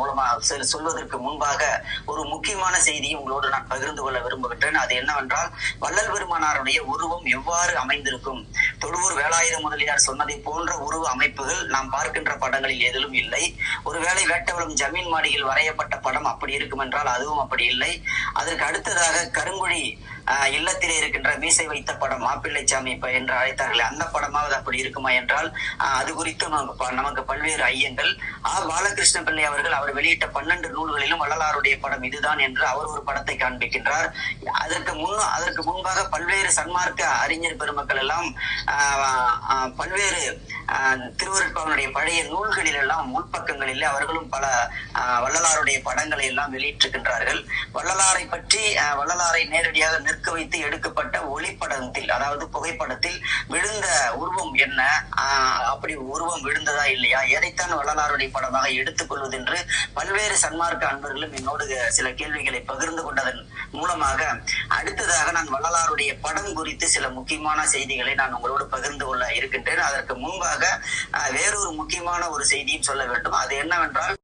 மூலமாக சொல்வதற்கு முன்பாக ஒரு முக்கியமான செய்தியை உங்களோடு நான் பகிர்ந்து கொள்ள விரும்புகின்றேன். அது என்னவென்றால் வள்ளல் பெருமானாருடைய உருவம் எவ்வாறு அமைந்திருக்கும்? தொழுவூர் வேலாயுத முதலியார் சொன்னதை போன்ற உருவ அமைப்புகள் நாம் பார்க்கின்ற படங்களில் எதிலும் இல்லை. ஒருவேளை வேட்டவளம் ஜமீன் மாடியில் வரையப்பட்ட படம் அப்படி இருக்கும் என்றால் அதுவும் அப்படி இல்லை. அதற்கு அடுத்ததாக கருங்குழி ஆஹ், இல்லத்திலே இருக்கின்ற மீசை வைத்த படம் மாப்பிள்ளைச்சாமி என்று அழைத்தார்கள் அந்த படமாவது அப்படி இருக்குமா என்றால் அது குறித்து நமக்கு நமக்கு பல்வேறு ஐயங்கள். ஆ பாலகிருஷ்ண பிள்ளை அவர்கள் அவர் வெளியிட்ட பன்னெண்டு நூல்களிலும் வள்ளலாருடைய படம் இதுதான் என்று அவர் ஒரு படத்தை காண்பிக்கின்றார். அதற்கு முன் அதற்கு முன்பாக பல்வேறு சன்மார்க்க அறிஞர் பெருமக்கள் எல்லாம் பல்வேறு திருவருட்பாவனுடைய பழைய நூல்களில் எல்லாம் உள்பக்கங்களில் அவர்களும் பல வள்ளலாருடைய படங்களை எல்லாம் வெளியிட்டிருக்கின்றார்கள். வள்ளலாரை பற்றி வள்ளலாரை நேரடியாக நிற்க வைத்து எடுக்கப்பட்ட ஒளிப்படத்தில் அதாவது புகைப்படத்தில் விழுந்த உருவம் என்ன? ஆஹ், அப்படி உருவம் விழுந்ததா இல்லையா? எதைத்தான் வள்ளலாருடைய படமாக எடுத்துக்கொள்வது என்று பல்வேறு சன்மார்க்க அன்பர்களும் என்னோடு சில கேள்விகளை பகிர்ந்து கொண்டதன் மூலமாக அடுத்த வள்ளலாருடைய படம் குறித்து சில முக்கியமான செய்திகளை நான் உங்களோடு பகிர்ந்து கொள்ள இருக்கின்றேன். அதற்கு முன்பாக வேறொரு முக்கியமான ஒரு செய்தியும் சொல்ல வேண்டும். அது என்னவென்றால்